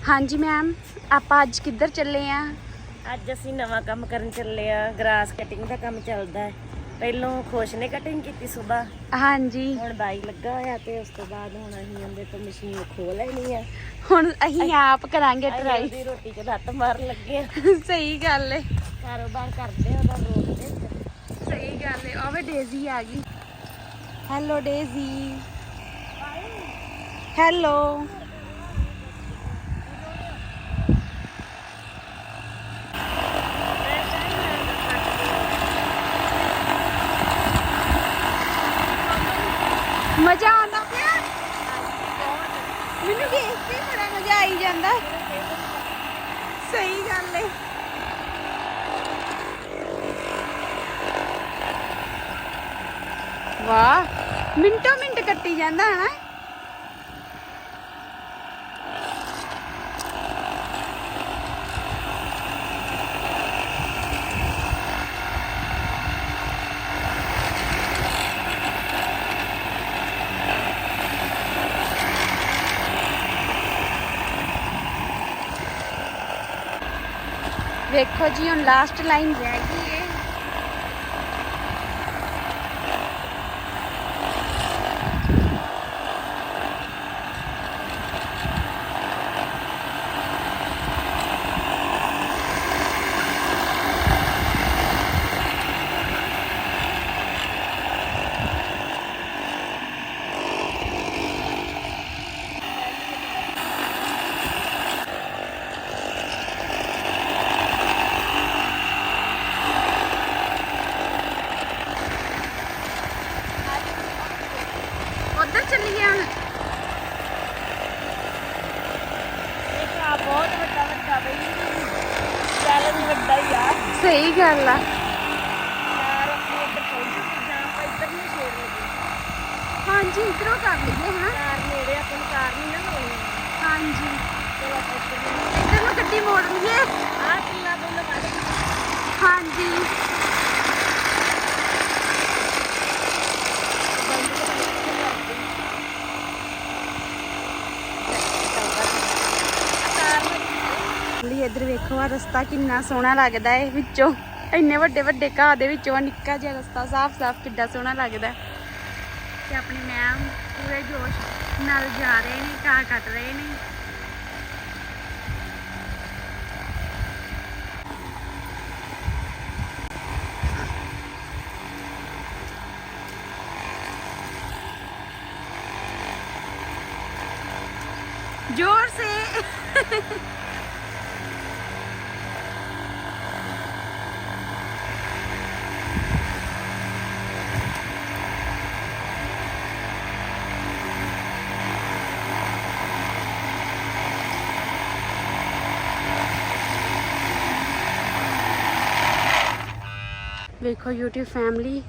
ਹਾਂਜੀ ਮੈਮ ਆਪਾਂ ਅੱਜ ਕਿੱਧਰ ਚੱਲੇ ਆ? ਅੱਜ ਅਸੀਂ ਨਵਾਂ ਕੰਮ ਕਰਨ ਚੱਲੇ ਆ। ਗ੍ਰਾਸ ਕਟਿੰਗ ਦਾ ਕੰਮ ਚੱਲਦਾ ਹੈ। ਪਹਿਲੋਂ ਖੁਸ਼ ਨੇ ਕਟਿੰਗ ਕੀਤੀ ਸਵੇਰ ਹਾਂਜੀ। ਹੁਣ ਬਾਈ ਲੱਗਾ ਹੋਇਆ ਤੇ ਉਸ ਤੋਂ ਬਾਅਦ ਹੁਣ ਅਸੀਂ ਉਹਦੇ ਤੋਂ ਮਸ਼ੀਨ ਖੋਲ ਲੈਣੀ ਆ। ਹੁਣ ਅਸੀਂ ਆਪ ਕਰਾਂਗੇ ਟਰਾਈ ਉਹਦੀ ਰੋਟੀ 'ਚ ਲੱਤ ਮਾਰਨ ਲੱਗੇ ਆ। ਸਹੀ ਗੱਲ ਏ। ਕਾਰੋਬਾਰ ਕਰਦੇ ਆ ਉਹਦਾ ਰੋਡ ਤੇ ਸਹੀ ਗੱਲ ਏ। ਆਵੇ ਡੇਜ਼ੀ ਆ ਗਈ। ਹੈਲੋ ਡੇਜ਼ੀ ਹੈਲੋ ਮਜ਼ਾ ਆਉਂਦਾ ਪਿਆ ਮੈਨੂੰ ਦੇਖ ਕੇ ਬੜਾ ਮਜ਼ਾ ਆਈ ਜਾਂਦਾ ਸਹੀ ਗੱਲ ਏ ਵਾਹ ਮਿੰਟੋ ਮਿੰਟ ਕੱਟੀ ਜਾਂਦਾ ਹੈ ਨਾ ਵੇਖੋ ਜੀ ਹੁਣ ਲਾਸਟ ਲਾਈਨ ਰਹਿ ਗਈ ਏ ਉਧਰ ਚੱਲੀਏ ਹੁਣ ਇੱਕ ਆ ਬਹੁਤ ਵੱਡਾ ਵੱਡਾ ਬਈ ਚੈਲੰਜ ਵੱਡਾ ਹੀ ਆ ਸਹੀ ਗੱਲ ਆ ਯਾਰ ਅਸੀਂ ਇੱਧਰ ਪਹੁੰਚੇ ਜਾਂ ਆਪਾਂ ਇੱਧਰ ਨਹੀਂ ਛੇੜ ਲਗੇ ਹਾਂਜੀ ਇਧਰੋਂ ਕਰ ਲਈਏ ਹਾਂ ਕਾਰ ਨੇੜੇ ਆਪਾਂ ਨੂੰ ਕਾਰ ਨਹੀਂ ਨਾ ਹੋਣੀ ਹਾਂਜੀ ਤੇ ਆਪਾਂ ਇੱਧਰ ਨੂੰ ਇੱਧਰ ਨੂੰ ਗੱਡੀ ਮੋੜ ਲਈਏ ਆਹ ਕਿੱਲਾ ਬੁੱਲ ਕੱਢ ਹਾਂਜੀ। ਲਈ ਇੱਧਰ ਵੇਖੋ ਆ ਰਸਤਾ ਕਿੰਨਾ ਸੋਹਣਾ ਲੱਗਦਾ ਹੈ ਵਿੱਚੋਂ। ਇੰਨੇ ਵੱਡੇ ਵੱਡੇ ਘਾਹ ਦੇ ਵਿੱਚੋਂ ਆ, ਨਿੱਕਾ ਜਿਹਾ ਰਸਤਾ ਸਾਫ਼-ਸਾਫ਼ ਕਿੱਡਾ ਸੋਹਣਾ ਲੱਗਦਾ। ਹੈ। ਤੇ ਆਪਣੀ ਮੈਮ ਪੂਰੇ ਜੋਸ਼ ਨਾਲ ਜਾ ਰਹੇ ਨੇ, ਘਾਹ ਕੱਟ ਰਹੇ ਨੇ। ਵੇਖੋ YouTube ਫੈਮਿਲੀ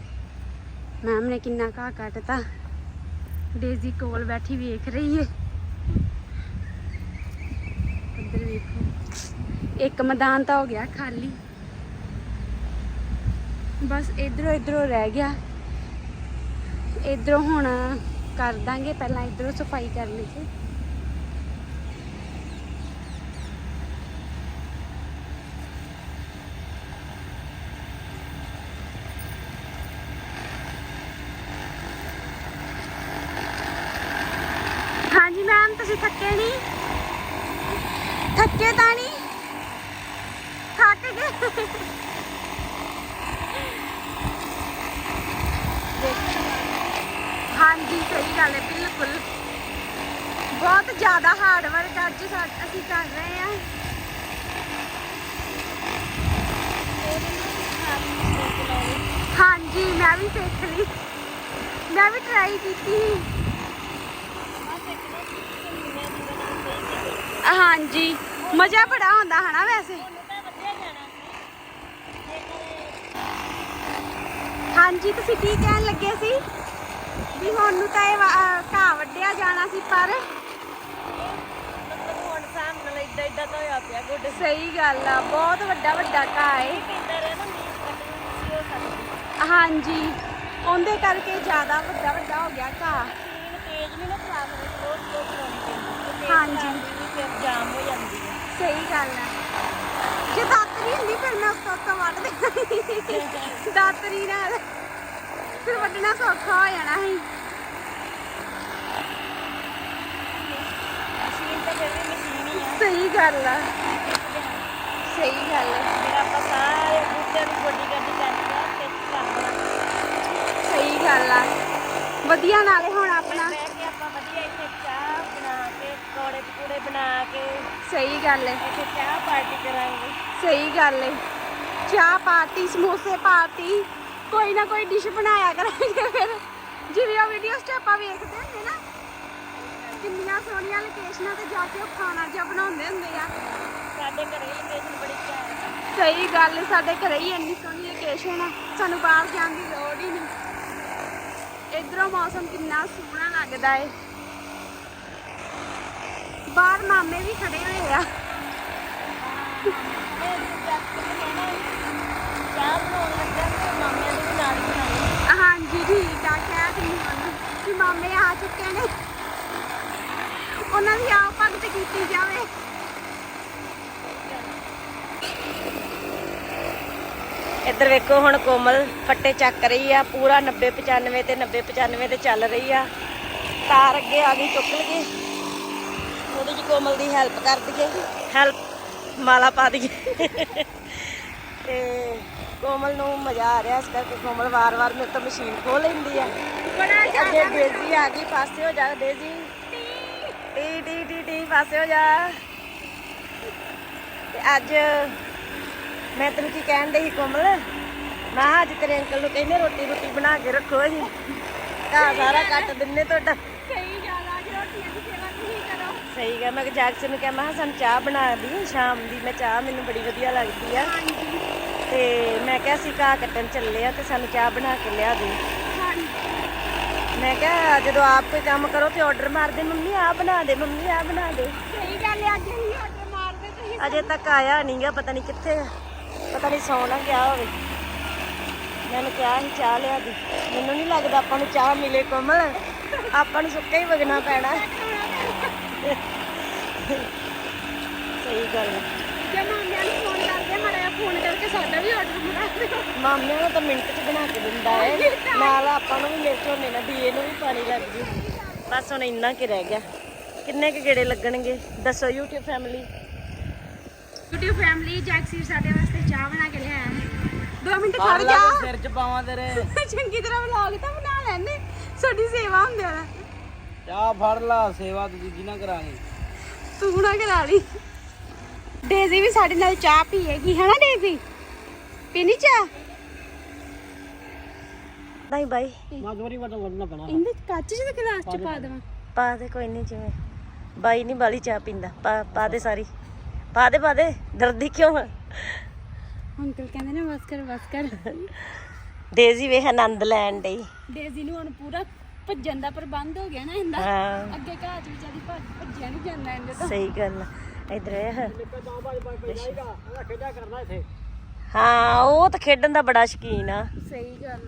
ਮੈਮ ਨੇ ਕਿੰਨਾ ਘਾਹ ਕੱਟਤਾ। ਡੇਜ਼ੀ ਕੋਲ ਬੈਠੀ ਵੇਖ ਰਹੀ ਏ ਇੱਧਰ ਵੇਖੋ ਇੱਕ ਮੈਦਾਨ ਤਾਂ ਹੋ ਗਿਆ ਖਾਲੀ। ਬਸ ਇਧਰੋਂ ਇਧਰੋਂ ਰਹਿ ਗਿਆ। ਇਧਰੋਂ ਹੁਣ ਕਰ ਦਾਂਗੇ, ਪਹਿਲਾਂ ਇਧਰੋਂ ਸਫ਼ਾਈ ਕਰ ਲਈ ਹਾਂਜੀ ਮੈਮ, ਤੁਸੀਂ ਥੱਕੇ ਨਹੀਂ? ਥੱਕੇ ਤਾਂ ਨਹੀਂ? ਹਾਂਜੀ, ਸਹੀ ਗੱਲ ਹੈ, ਬਿਲਕੁਲ। ਬਹੁਤ ਜ਼ਿਆਦਾ ਹਾਰਡ ਵਰਕ ਅੱਜ ਅਸੀਂ ਕਰ ਰਹੇ ਹਾਂ। ਹਾਂਜੀ, ਮੈਂ ਵੀ ਸਿੱਖ ਲਈ। ਮੈਂ ਵੀ ਟਰਾਈ ਕੀਤੀ ਹਾਂਜੀ, ਮਜ਼ਾ ਬੜਾ ਆਉਂਦਾ ਹਨਾ ਵੈਸੇ। ਹਾਂਜੀ ਤੁਸੀਂ ਕੀ ਕਹਿਣ ਲੱਗੇ ਸੀ? ਵੀ ਹੁਣ ਨੂੰ ਤਾਂ ਇਹ ਘਾਹ ਵੱਢਿਆ ਜਾਣਾ ਸੀ ਪਰ ਹੁਣ ਸਾਹਮਣੇ ਨਾਲ ਏਦਾਂ ਏਦਾਂ ਤਾਂ ਹੋਇਆ ਪਿਆ ਗੋਡੇ ਸਹੀ ਗੱਲ ਆ ਬਹੁਤ ਵੱਡਾ ਵੱਡਾ ਘਾਹ ਹੈ ਹੋ ਹਾਂਜੀ ਉਹਦੇ ਕਰਕੇ ਜ਼ਿਆਦਾ ਵੱਡਾ ਵੱਡਾ ਹੋ ਗਿਆ ਘਾਹ। ਤੇਜ਼ ਨਹੀਂ ਨਾ ਹਾਂਜੀ। ਫਿਰ ਜਾਮ ਹੋ ਜਾਂਦਾ ਸਹੀ ਗੱਲ ਹੈ ਜੇ ਦਾਤਰੀ ਹੁੰਦੀ ਫਿਰ ਮੈਂ ਉੱਤੋਂ ਉੱਤੋਂ ਵੱਢ ਦੇਣੀ। ਦਾਤਰੀ ਨਾਲ ਫਿਰ ਵੱਢਣਾ ਸੌਖਾ ਹੋ ਜਾਣਾ ਸੀ। ਆ। ਸਹੀ ਗੱਲ ਆ। ਸਹੀ ਗੱਲ ਹੈ ਫਿਰ ਆਪਾਂ ਸਾਰੇ ਬੂਟਿਆਂ ਦੀ ਗੋਡੀ ਗੱਡੀ ਕਰਕੇ ਤੇ ਕਰਦੇ ਸਹੀ ਗੱਲ ਆ। ਵਧੀਆ ਨਾਲੇ ਹੁਣ ਆਪਣਾ। ਕੇ ਆਪਾਂ ਵਧੀਆ ਇੱਥੇ ਚਾਹ ਬਣਾ ਕੇ ਪਕੌੜੇ ਪਕੂੜੇ ਬਣਾ ਕੇ ਸਹੀ ਗੱਲ ਹੈ ਇੱਥੇ ਚਾਹ ਪਾਰਟੀ ਕਰਾਂਗੇ। ਸਹੀ ਗੱਲ ਹੈ ਚਾਹ ਪਾਰਟੀ ਸਮੋਸੇ ਪਾਰਟੀ ਕੋਈ ਨਾ ਕੋਈ ਡਿਸ਼ ਬਣਾਇਆ ਕਰਾਂਗੇ ਫਿਰ। ਜਿਵੇਂ ਉਹ ਵੀਡੀਓਸ 'ਚ ਆਪਾਂ ਵੇਖਦੇ ਹੁੰਦੇ ਨਾ ਕਿੰਨੀਆਂ ਸੋਹਣੀਆਂ ਲੋਕੇਸ਼ਨਾਂ ਤੇ ਜਾ ਕੇ ਉਹ ਖਾਣਾ ਜਿਹਾ ਬਣਾਉਂਦੇ ਹੁੰਦੇ ਆ। ਸਾਡੇ ਘਰੇ ਲੋਕੇਸ਼ਨ ਬੜੀ ਚਾਹ ਸਹੀ ਗੱਲ ਸਾਡੇ ਘਰੇ ਹੀ ਇੰਨੀ ਸੋਹਣੀ ਲੋਕੇਸ਼ਨ ਆ ਸਾਨੂੰ ਬਾਹਰ ਜਾਣ ਦੀ ਲੋੜ ਹੀ ਨਹੀਂ। ਇਧਰੋਂ ਮੌਸਮ ਕਿੰਨਾ ਸੋਹਣਾ ਲੱਗਦਾ ਏ। ਬਾਹਰ ਮਾਮੇ ਵੀ ਖੜੇ ਹੋਏ ਆ। ਚਾਹ ਬਣਾਉਣ ਲੱਗਾ ਤੇ ਮਾਮਿਆਂ ਦੇ ਵੀ ਨਾਲ ਹੀ ਬਣਾਉਣੀ ਹਾਂਜੀ ਠੀਕ ਆ ਕਹਿ ਦਿੰਦੀ ਉਹਨੂੰ ਕਿ ਮਾਮੇ ਆ ਚੁੱਕੇ ਨੇ। ਉਹਨਾਂ ਦੀ ਆਓ ਭਗਤ ਕੀਤੀ ਜਾਵੇ। ਇੱਧਰ ਵੇਖੋ ਹੁਣ ਕੋਮਲ ਫੱਟੇ ਚੱਕ ਰਹੀ ਆ ਪੂਰਾ 90 95 ਤੇ 90 95 ਤੇ ਚੱਲ ਰਹੀ ਆ। ਤਾਰ ਅੱਗੇ ਆ ਗਈ ਚੁੱਕ ਲਈਏ। ਉਹਦੇ ਚ ਕੋਮਲ ਦੀ ਹੈਲਪ ਕਰ ਦਈਏ। ਹੈਲਪ ਮਾਲਾ ਪਾ ਦਈਏ। ਤੇ ਕੋਮਲ ਨੂੰ ਮਜ਼ਾ ਆ ਰਿਹਾ ਇਸ ਕਰਕੇ ਕੋਮਲ ਵਾਰ-ਵਾਰ ਮੇਰੇ ਤੋਂ ਮਸ਼ੀਨ ਖੋਹ ਲੈਂਦੀ ਆ। ਬੜਾ ਅੱਗੇ ਡੇਜ਼ੀ ਆ ਗਈ ਪਾਸੇ ਹੋ ਜਾ ਡੇਜ਼ੀ ਟੀ ਟੀ ਟੀ ਟੀ ਪਾਸੇ ਹੋ ਜਾ। ਤੇ ਅੱਜ ਮੈਂ ਤੈਨੂੰ ਕੀ ਕਹਿਣ ਡਈ ਕੋਮਲ? ਮੈਂ ਅੱਜ ਤੇਰੇ ਅੰਕਲ ਨੂੰ ਕਹਿੰਦੇ ਰੋਟੀ ਰੋਟੀ ਬਣਾ ਕੇ ਰੱਖੋ ਜੀ ਘਾਹ ਸਾਰਾ ਕੱਟ ਦਿੰਨੇ ਤੁਹਾਡਾ। ਸਹੀ ਗੱਲ ਆ ਜੀ ਰੋਟੀਆਂ ਦੀ ਸੇਵਾ ਤੁਸੀਂ ਸਹੀ ਗੱਲ ਮੈਂ ਜਾਗਸ ਨੂੰ ਕਿਹਾ ਮੈਂ ਕਿਹਾ ਸਾਨੂੰ ਚਾਹ ਬਣਾ ਦੀ ਸ਼ਾਮ ਦੀ ਮੈਂ ਚਾਹ ਮੈਨੂੰ ਬੜੀ ਵਧੀਆ ਲੱਗਦੀ ਆ। ਹਾਂਜੀ। ਤੇ ਮੈਂ ਕਿਹਾ ਅਸੀਂ ਘਾਹ ਕੱਟਣ ਚੱਲੇ ਆ ਤੇ ਸਾਨੂੰ ਚਾਹ ਬਣਾ ਕੇ ਲਿਆ ਦੇ ਹਾਂਜੀ। ਮੈਂ ਕਿਹਾ ਜਦੋਂ ਆਪ ਕੋਈ ਕੰਮ ਕਰੋ ਤੇ ਆਰਡਰ ਮਾਰ ਦੇ ਮੰਮੀ ਆ ਬਣਾ ਦੇ ਮੰਮੀ ਆ ਬਣਾ ਦੇ। ਸਹੀ ਗੱਲ ਹੈ ਅੱਜ ਹੀ ਆਰਡਰ ਮਾਰਦੇ ਤੁਸੀਂ ਅਜੇ ਤੱਕ ਆਇਆ ਨਹੀਂਗਾ ਪਤਾ ਨਹੀਂ ਕਿੱਥੇ ਆ। ਪਤਾ ਨਹੀਂ ਸੌਣਾ ਗਿਆ ਹੋਵੇ। ਮੈਨੂੰ ਕਿਹਾ ਸੀ ਚਾਹ ਲਿਆ ਦੀ। ਮੈਨੂੰ ਨਹੀਂ ਲੱਗਦਾ ਆਪਾਂ ਨੂੰ ਚਾਹ ਮਿਲੇ ਕੋਮਲ। ਆਪਾਂ ਨੂੰ ਸੁੱਕਾ ਹੀ ਵਗਣਾ ਪੈਣਾ। ਸਹੀ ਗੱਲ ਹੈ। ਜੇ ਮਾਮਿਆਂ ਨੂੰ ਫੋਨ ਕਰਦੇ ਮਾੜਾ ਫੋਨ ਕਰਕੇ ਸਾਡਾ ਵੀ ਆਰਡਰ ਬਣਾ ਦਿਓ। ਮਾਮਿਆਂ ਨੂੰ ਤਾਂ ਮਿੰਟ 'ਚ ਬਣਾ ਕੇ ਦਿੰਦਾ ਹੈ। ਨਾਲ ਆਪਾਂ ਨੂੰ ਵੀ ਮੇਰੇ ਝੋਨੇ ਨਾਲ ਦੀਏ ਨੂੰ ਵੀ ਪਾਣੀ ਲੱਗ ਜੂ। ਬਸ ਹੁਣ ਇੰਨਾ ਕਿ ਰਹਿ ਗਿਆ। ਕਿੰਨੇ ਕੁ ਗੇੜੇ ਲੱਗਣਗੇ? ਦੱਸੋ YouTube ਫੈਮਿਲੀ YouTube ਫੈਮਿਲੀ ਜੈਕਸੀਰ ਸਾਡੇ ਵਾਸਤੇ ਚਾਹ ਬਣਾ ਕੇ ਲਿਆਇਆ ਹੈ। 2 ਮਿੰਟ ਖੜ ਜਾ। ਸਿਰ ਚ ਪਾਵਾਂ ਤੇਰੇ। ਚੰਗੀ ਤਰ੍ਹਾਂ ਵਲੌਗ ਤਾਂ ਬਣਾ ਲੈਣੇ ਸਾਡੀ ਸੇਵਾ ਹੁੰਦੀ ਆ। ਚਾਹ ਫੜ ਲਾ ਸੇਵਾ ਤੂੰ ਦੂਜੀ ਨਾ ਕਰਾਂਗੇ। ਤੂੰ ਨਾ ਕਰਾ ਲਈ। ਡੇਜ਼ੀ ਵੀ ਸਾਡੇ ਨਾਲ ਚਾਹ ਪੀਏਗੀ ਹੈ ਨਾ ਡੇਜ਼ੀ? ਪੀਣੀ ਚਾਹ? ਬਾਈ ਬਾਈ। ਮਾਜਵਰੀ ਵਟਾ ਵਟਣਾ ਪੈਣਾ। ਇਹਦੇ ਕੱਚ ਚ ਗਲਾਸ ਚ ਪਾ ਦੇਵਾਂ। ਪਾ ਦੇ ਕੋਈ ਨਹੀਂ ਜਿਵੇਂ। ਬਾਈ ਨਹੀਂ ਬਾਲੀ ਚਾਹ ਪੀਂਦਾ। ਪਾ ਪਾ ਦੇ ਸਾਰੀ। ਪਾ ਦੇ ਪਾ ਦੇ। ਦਰਦੀ ਕਿਉਂ ਆ? ਅੰਕਲ ਕਹਿੰਦੇ ਨੇ ਬਸ ਕਰ ਬਸ ਕਰ ਡੇਜ਼ੀ ਵੇਖ ਆਨੰਦ ਲੈਣ ਡਈ। ਡੇਜ਼ੀ ਨੂੰ ਹੁਣ ਪੂਰਾ ਭੱਜਣ ਦਾ ਪ੍ਰਬੰਧ ਹੋ ਗਿਆ ਨਾ ਇਹਦਾ। ਹਾਂ। ਅੱਗੇ ਘਾਹ ਚ ਵਿਚਾਰੀ ਭੱਜ ਭੱਜਿਆ ਨਹੀਂ ਜਾਂਦਾ ਇਹਦੇ ਤੋਂ। ਸਹੀ ਗੱਲ ਆ। ਇੱਧਰ ਹਾਂ ਉਹ ਤਾਂ ਖੇਡਣ ਦਾ ਬੜਾ ਸ਼ਕੀਨ ਆ। ਸਹੀ ਗੱਲ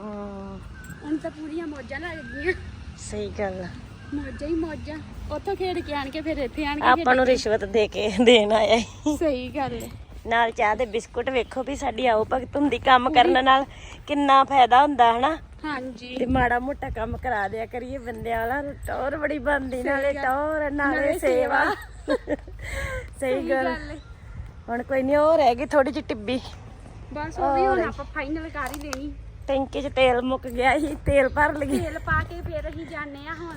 ਹਮ, ਹੁਣ ਤਾਂ ਪੂਰੀਆਂ ਮੌਜਾਂ ਲੱਗ ਗਈਆਂ। ਸਹੀ ਗੱਲ ਆ। ਮੌਜਾਂ ਹੀ ਮੌਜਾਂ। ਉੱਥੋਂ ਖੇਡ ਕੇ ਆਣ ਕੇ ਫਿਰ ਇੱਥੇ ਆਣ ਕੇ ਆਪਾਂ ਨੂੰ ਰਿਸ਼ਵਤ ਦੇ ਕੇ ਦੇਣ ਆਇਆ। ਖੇਡ- ਸਹੀ ਗੱਲ ਹੈ ਨਾਲ ਚਾਹ ਦੇ ਬਿਸਕੁਟ ਵੇਖੋ ਵੀ ਸਾਡੀ ਆਓ ਭਗਤ ਹੁੰਦੀ ਕੰਮ ਕਰਨ ਨਾਲ ਕਿੰਨਾ ਫਾਇਦਾ ਹੁੰਦਾ ਹਨਾ? ਹਾਂਜੀ। ਤੇ ਮਾੜਾ ਮੋਟਾ ਕੰਮ ਕਰਾ ਦਿਆ ਕਰੀਏ ਬੰਦਿਆਂ ਵਾਲਾ ਟੌਰ ਬੜੀ ਬੰਦੀ ਨਾਲੇ ਟੌਰ ਨਾਲੇ ਸੇਵਾ। ਸਹੀ ਗੱਲ। ਹੁਣ ਕੋਈ ਨਹੀਂ ਉਹ ਰਹਿ ਗਈ ਥੋੜੀ ਜਿਹੀ ਟਿੱਬੀ। ਬਸ ਉਹ ਵੀ ਹੁਣ ਆਪਾਂ ਫਾਈਨਲ ਕਰ ਹੀ ਦੇਣੀ। ਟੈਂਕੀ 'ਚ ਤੇਲ ਮੁੱਕ ਗਿਆ ਸੀ ਤੇਲ ਭਰ ਲਗੀ ਤੇਲ ਪਾ ਕੇ ਫਿਰ ਅਸੀਂ ਜਾਂਦੇ ਆ ਹੁਣ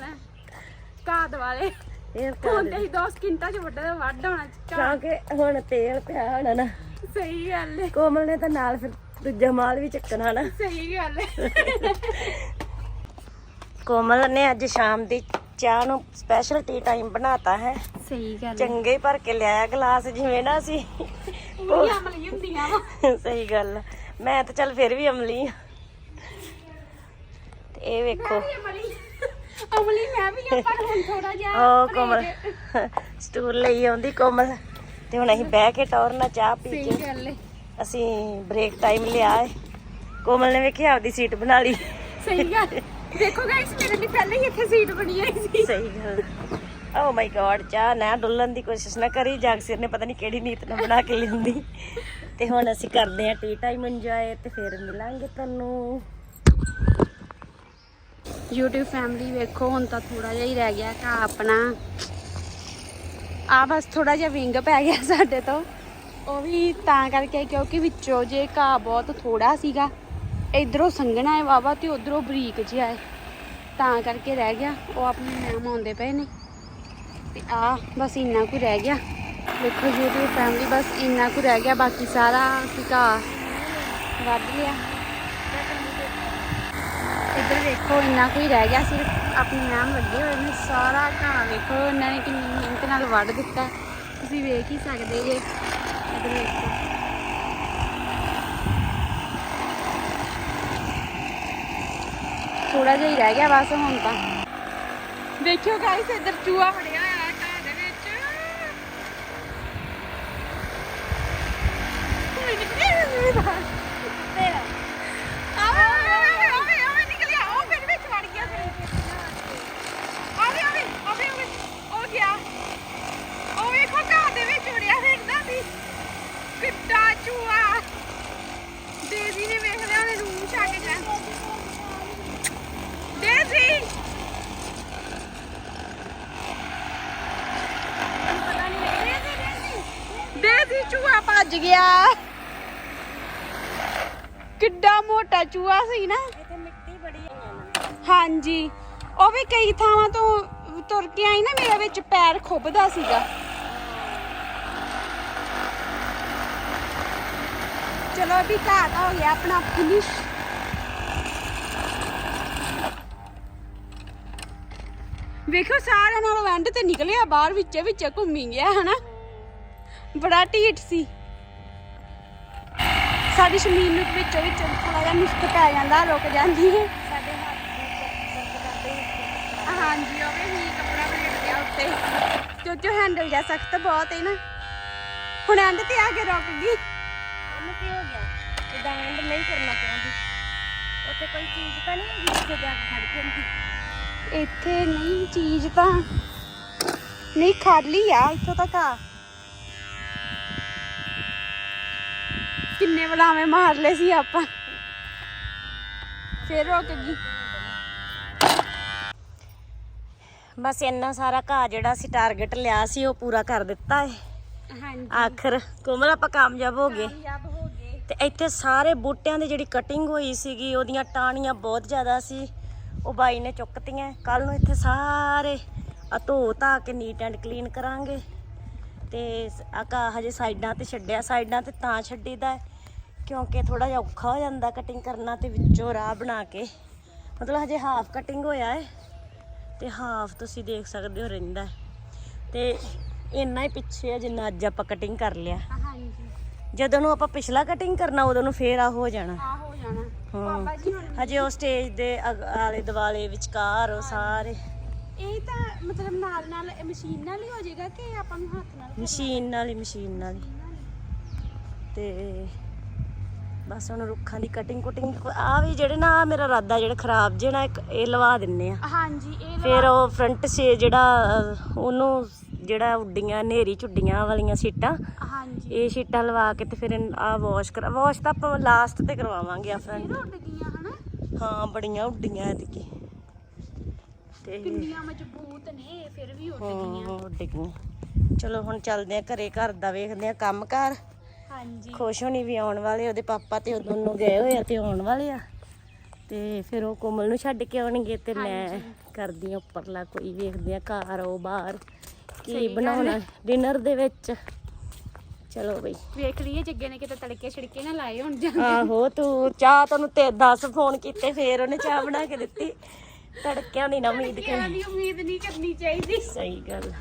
ਕਾਦ ਵਾਲੇ। ਇਹ ਹੁਣ ਤੇ ਅਸੀਂ 2 ਸਕਿੰਟਾਂ ਚ ਵੱਢ ਵੱਢ ਹੋਣਾ। ਕਿਉਂਕਿ ਹੁਣ ਤੇਲ ਪਿਆ ਹੋਣਾ ਨਾ। ਸਹੀ ਗੱਲ ਹੈ ਕੋਮਲ ਨੇ ਤਾਂ ਨਾਲ ਫਿਰ ਦੂਜਾ ਮਾਲ ਵੀ ਚੱਕਣਾ ਨਾ। ਸਹੀ ਗੱਲ ਹੈ। ਕੋਮਲ ਨੇ ਅੱਜ ਸ਼ਾਮ ਦੀ ਚਾਹ ਨੂੰ ਸਪੈਸ਼ਲ ਟੀ ਟਾਈਮ ਬਣਾਤਾ ਹੈ। ਸਹੀ ਗੱਲ ਚੰਗੇ ਭਰ ਕੇ ਲਿਆਇਆ ਗਲਾਸ ਜਿਵੇਂ ਨਾ ਅਸੀਂ। ਉਹ ਅਮਲੀ ਹੁੰਦੀਆਂ ਵਾ। ਸਹੀ ਗੱਲ। ਮੈਂ ਤਾਂ ਚੱਲ ਫਿਰ ਵੀ ਅਮਲੀ ਆ ਤੇ ਇਹ ਵੇਖੋ। ਅਮਲੀ। ਮੈਂ ਵੀ ਆ ਪਰ ਹੁਣ ਥੋੜਾ ਜਿਹਾ ਉਹ ਕੋਮਲ। ਸਟੂਲ ਲਈ ਆਉਂਦੀ ਕੋਮਲ। ਤੇ ਹੁਣ ਅਸੀਂ ਬਹਿ ਕੇ ਟੌਰ ਨਾਲ ਚਾਹ ਪੀ ਸਹੀ ਕੇ। ਗੱਲ ਹੈ। ਅਸੀਂ ਬ੍ਰੇਕ ਟਾਈਮ ਲਿਆ ਹੈ ਕੋਮਲ ਨੇ ਵੇਖਿਆ ਆਪਦੀ ਸੀਟ ਬਣਾ ਲਈ। ਸਹੀ ਗੱਲ। ਦੇਖੋ ਗਾਇਸ ਮੇਰੇ ਲਈ ਪਹਿਲਾਂ ਹੀ ਇੱਥੇ ਸੀਟ ਬਣੀ ਸੀ। ਸਹੀ ਗੱਲ। ਓ ਮਾਈ ਗॉड ਚਾਹ ਨਾ ਡੁੱਲਣ ਦੀ ਕੋਸ਼ਿਸ਼ ਨਾ ਕਰੀ। ਜਗਸੀਰ ਨੇ ਪਤਾ ਨਹੀਂ ਕਿਹੜੀ ਨੀਤ ਨਾਲ ਬਣਾ ਕੇ ਲਿਆਂਦੀ। ਤੇ ਹੁਣ ਅਸੀਂ ਕਰਦੇ ਆਂ ਟੀ ਟਾਈਮ ਇੰਜੋਏ ਤੇ ਫਿਰ ਮਿਲਾਂਗੇ ਤੁਹਾਨੂੰ। YouTube ਫੈਮਿਲੀ ਵੇਖੋ ਹੁਣ ਤਾਂ ਥੋੜਾ ਜਿਹਾ ਹੀ ਰਹਿ ਗਿਆ ਘਾ ਆਪਣਾ। ਆ ਬਸ ਥੋੜਾ ਜਿਹਾ ਵਿੰਗ ਪੈ ਗਿਆ ਸਾਡੇ ਤੋਂ। ਉਹ ਵੀ ਤਾਂ ਕਰਕੇ ਕਿਉਂਕਿ ਵਿੱਚੋਂ ਜੇ ਘਾਹ ਬਹੁਤ ਥੋੜਾ ਸੀਗਾ, ਇਧਰੋਂ ਸੰਘਣਾ ਹੈ ਵਾਵਾ ਤੇ ਉਧਰੋਂ ਬਰੀਕ ਜਿਹਾ ਹੈ। ਤਾਂ ਕਰਕੇ ਰਹਿ ਗਿਆ, ਉਹ ਆਪਣੇ ਮੈਮ ਆਉਂਦੇ ਪਏ ਨੇ। ਤੇ ਆ ਬਸ ਇੰਨਾ ਕੁ ਰਹਿ ਗਿਆ। ਦੇਖੋ YouTube ਫੈਮਿਲੀ ਬਸ ਇੰਨਾ ਕੁ ਰਹਿ ਗਿਆ, ਬਾਕੀ ਸਾਰਾ ਅਸੀਂ ਘਾਹ ਵੱਢ ਲਿਆ। ਇੱਧਰ ਵੇਖੋ ਇੰਨਾ ਕੁ ਹੀ ਰਹਿ ਗਿਆ, ਸਿਰਫ ਆਪਣੀ ਮੈਮ ਲੱਗੇ ਹੋਏ ਨੇ। ਸਾਰਾ ਘਾਹ ਵੇਖੋ ਇਹਨਾਂ ਨੇ ਕਿੰਨੀ ਮਿਹਨਤ ਨਾਲ ਵੱਢ ਦਿੱਤਾ। ਤੁਸੀਂ ਵੇਖ ਹੀ ਸਕਦੇ ਜੇ। ਥੋੜਾ ਜਿਹਾ ਹੀ ਰਹਿ ਗਿਆ ਬਸ ਹੁਣ ਤਾਂ। ਦੇਖਿਓ ਗਾਇਸ ਇੱਧਰ ਚੂਹਾ ਵੜਿਆ ਹੋਇਆ ਹੈ ਘਾਹ ਦੇ ਵਿੱਚ ਕੋਈ ਨਹੀਂ ਆਵੇ ਆਵੇ ਆਵੇ ਆਵੇ ਨਿਕਲ ਗਿਆ ਉਹ ਫਿਰ ਵਿੱਚ ਵੜ ਗਿਆ ਫਿਰ ਆਵੇ ਆਵੇ ਆਵੇ ਆਵੇ ਉਹ ਗਿਆ ਉਹ ਵੇਖੋ ਘਾਹ ਦੇ ਵਿੱਚ ਵੜਿਆ ਫਿਰਦਾ ਸੀ ਕਿੱਡਾ ਚੂਹਾ ਦੇਵੀ ਨੇ ਵੇਖ ਲਿਆ ਉਹਨੇ ਰੂਮ ਛੱਡ ਜਾ ਦੇਵੀ ਦੇਵੀ ਚੂਹਾ ਭੱਜ ਗਿਆ ਕਿੱਡਾ ਮੋਟਾ ਚੂਹਾ ਸੀ ਨਾ। ਇੱਥੇ ਮਿੱਟੀ ਬੜੀ ਹੈ। ਹਾਂਜੀ। ਉਹ ਵੀ ਕਈ ਥਾਵਾਂ ਤੋਂ ਤੁਰ ਕੇ ਆਈ ਨਾ ਮੇਰੇ ਵਿੱਚ ਪੈਰ ਖੁੱਬਦਾ ਸੀਗਾ। ਚਲੋ ਵੀ ਘਾਟ ਹੋ ਗਿਆ ਆਪਣਾ ਫਿਨਿਸ਼ ਵੇਖੋ ਸਾਰਿਆਂ ਨਾਲੋਂ ਐਂਡ ਤੇ ਨਿਕਲਿਆ ਬਾਹਰ ਵਿੱਚ ਵਿੱਚ ਘੁੰਮੀ ਗਿਆ ਹਨਾ। ਬੜਾ ਢੀਠ ਸੀ। ਸਾਡੀ ਸ਼ਮੀਨ ਨੂੰ ਵਿੱਚੋਂ ਵਿੱਚ ਥੋੜਾ ਜਿਹਾ ਮੁਸ਼ਕ ਪੈ ਜਾਂਦਾ ਰੁਕ ਜਾਂਦੀ ਹੈ। ਸਾਡੇ ਹੱਥ ਕਰਦੇ ਹਾਂਜੀ ਉਹ ਵੀ ਹੀ ਕੱਪੜਾ ਬਲੇਟ ਗਿਆ ਉੱਤੇ। ਚੋਚੋ ਹੈਂਡਲ ਜਾ ਸਖਤ ਬਹੁਤ ਹੈ ਨਾ। ਹੁਣ ਐਂਡ ਤੇ ਆ ਕੇ ਰੁਕ ਗਈ। ਉਹਨੂੰ ਕੀ ਹੋ ਗਿਆ? ਜਿੱਦਾਂ ਐਂਡ ਨਹੀਂ ਕਰਨਾ ਚਾਹੁੰਦੀ। ਉੱਥੇ ਕੋਈ ਚੀਜ਼ ਤਾਂ ਨਹੀਂ ਹੈਗੀ ਜਿੱਥੇ ਜਾ ਕੇ ਖੜ ਹੁੰਦੀ ਇੱਥੇ ਨਹੀਂ ਚੀਜ਼ ਤਾਂ ਨਹੀਂ ਖਾਲੀ ਆ ਇੱਥੋਂ ਤੱਕ ਆ। ਕਿੰਨੇ ਬਲਾਵੇਂ ਮਾਰ ਲਏ ਸੀ ਆਪਾਂ। ਫੇਰ ਰੁਕ ਗਈ। ਬਸ ਇੰਨਾ ਸਾਰਾ ਘਾਹ ਜਿਹੜਾ ਸੀ ਟਾਰਗੇਟ ਲਿਆ ਸੀ ਉਹ ਪੂਰਾ ਕਰ ਦਿੱਤਾ ਹੈ ਹਾਂਜੀ। ਆਖਰ ਕੋਮਲ ਆਪਾਂ ਕਾਮਯਾਬ ਹੋ ਗਏ। ਕਾਮਯਾਬ ਹੋ ਗਏ। ਤੇ ਇੱਥੇ ਸਾਰੇ ਬੂਟਿਆਂ ਦੀ ਜਿਹੜੀ ਕਟਿੰਗ ਹੋਈ ਸੀਗੀ ਉਹਦੀਆਂ ਟਾਹਣੀਆਂ ਬਹੁਤ ਜ਼ਿਆਦਾ ਸੀ। ਉਹ ਬਾਈ ਨੇ ਚੁੱਕਤੀਆਂ। ਕੱਲ ਨੂੰ ਇੱਥੇ ਸਾਰੇ ਆ ਧੋ ਧਾ ਕੇ ਨੀਟ ਐਂਡ ਕਲੀਨ ਕਰਾਂਗੇ। ਤੇ ਆ ਕਾ ਹਜੇ ਸਾਈਡਾਂ ਤੇ ਛੱਡਿਆ ਸਾਈਡਾਂ ਤੇ ਤਾਂ ਛੱਡੀਦਾ ਕਿਉਂਕਿ ਥੋੜਾ ਜਿਹਾ ਔਖਾ ਹੋ ਜਾਂਦਾ ਕਟਿੰਗ ਕਰਨਾ ਤੇ ਵਿੱਚੋਂ ਰਾਹ ਬਣਾ ਕੇ। ਮਤਲਬ ਹਜੇ ਹਾਫ ਕਟਿੰਗ ਹੋਇਆ ਹੈ ਤੇ ਹਾਫ ਤੁਸੀਂ ਦੇਖ ਸਕਦੇ ਹੋ ਰਹਿੰਦਾ। ਤੇ ਇੰਨਾ ਹੀ ਪਿੱਛੇ ਹੈ ਜਿੰਨਾ ਅੱਜ ਆਪਾਂ ਕਟਿੰਗ ਕਰ ਲਿਆ। ਹਾਂਜੀ। ਜਦੋਂ ਨੂੰ ਆਪਾਂ ਪਿਛਲਾ ਕਟਿੰਗ ਕਰਨਾ ਉਦੋਂ ਨੂੰ ਫੇਰ ਆ ਹੋ ਜਾਣਾ। ਆ ਹੋ ਜਾਣਾ। ਹਾਂ। ਬਾਬਾ ਜੀ ਹਜੇ ਉਹ ਸਟੇਜ ਦੇ ਆਲੇ ਦੁਆਲੇ ਵਿਚਕਾਰ ਉਹ ਸਾਰੇ। ਇਹ ਤਾਂ ਮਤਲਬ ਨਾਲ ਨਾਲ ਮਸ਼ੀਨ ਨਾਲ ਹੀ ਹੋ ਜਾਏਗਾ ਕਿ ਆਪਾਂ ਨੂੰ ਹੱਥ ਨਾਲ? ਮਸ਼ੀਨ ਨਾਲ ਹੀ ਮਸ਼ੀਨ ਨਾਲ ਹੀ। ਤੇ ਬਸ ਹੁਣ ਰੁੱਖਾਂ ਦੀ ਕਟਿੰਗ ਕੁਟਿੰਗ ਆ ਵੀ ਜਿਹੜੇ ਨਾ ਆਹ ਮੇਰਾ ਰਾਦਾ ਜਿਹੜਾ ਖਰਾਬ ਜੇ ਨਾ ਇੱਕ ਇਹ ਲਵਾ ਦਿੰਨੇ ਆ। ਹਾਂਜੀ ਇਹ ਫਿਰ ਉਹ ਫਰੰਟ ਸੇ ਜਿਹੜਾ ਅਹ, ਉਹਨੂੰ ਜਿਹੜਾ ਉੱਡੀਆਂ ਨੇਰੀ ਝੁੱਡੀਆਂ ਵਾਲੀਆਂ ਸੀਟਾਂ ਹਾਂਜੀ। ਇਹ ਸੀਟਾਂ ਲਵਾ ਕੇ ਤੇ ਫਿਰ ਆ ਵਾਸ਼ ਕਰ ਵਾਸ਼ ਤਾਂ ਆਪਾਂ ਲਾਸਟ ਤੇ ਕਰਵਾਵਾਂਗੇ ਆ ਫਰੰਟ ਉੱਡ ਗਈਆਂ ਹਨਾ? ਹਾਂ ਬੜੀਆਂ ਉੱਡੀਆਂ ਐਤਕੀ। ਤੇ ਕਿੰਨੀਆਂ ਮਜ਼ਬੂਤ ਨੇ ਫਿਰ ਵੀ ਉੱਡ ਹਾਂ ਗਈਆਂ ਉੱਡ ਗਈਆਂ ਚਲੋ ਹੁਣ ਚੱਲਦੇ ਆ ਘਰੇ ਘਰ ਦਾ ਵੇਖਦੇ ਆ ਕੰਮ ਕਾਰ ਹਾਂਜੀ। ਖੁਸ਼ ਹੋਣੀ ਵੀ ਆਉਣ ਵਾਲੇ ਉਹਦੇ ਪਾਪਾ ਤੇ ਉਹ ਦੋਨੋਂ ਗਏ ਹੋਏ ਆ ਤੇ ਆਉਣ ਵਾਲੇ ਆ। ਤੇ ਫਿਰ ਉਹ ਕੋਮਲ ਨੂੰ ਛੱਡ ਕੇ ਆਉਣਗੇ ਤੇ ਮੈਂ ਕਰਦੀ ਆ ਉੱਪਰਲਾ ਕੋਈ ਵੇਖਦੇ ਆ ਘਰ ਉਹ ਬਾਹਰ ਕੀ ਬਣਾਉਣਾ ਡਿਨਰ ਦੇ ਵਿੱਚ। ਚਲੋ ਬਈ। ਵੇਖ ਲਈਏ ਜੱਗੇ ਨੇ ਕਿਤੇ ਤੜਕੇ ਛਿੜਕੇ ਨਾ ਲਾਏ ਹੁਣ ਜਾਂ ਆਹੋ ਤੂੰ ਚਾਹ ਤੈਨੂੰ ਤੇ 10 ਫੋਨ ਕੀਤੇ ਫੇਰ ਉਹਨੇ ਚਾਹ ਬਣਾ ਕੇ ਦਿੱਤੀ। ਤੜਕਿਆਂ ਦੀ ਨਾ ਉਮੀਦ ਨਹੀਂ ਕਰਨੀ ਚਾਹੀਦੀ। ਸਹੀ ਗੱਲ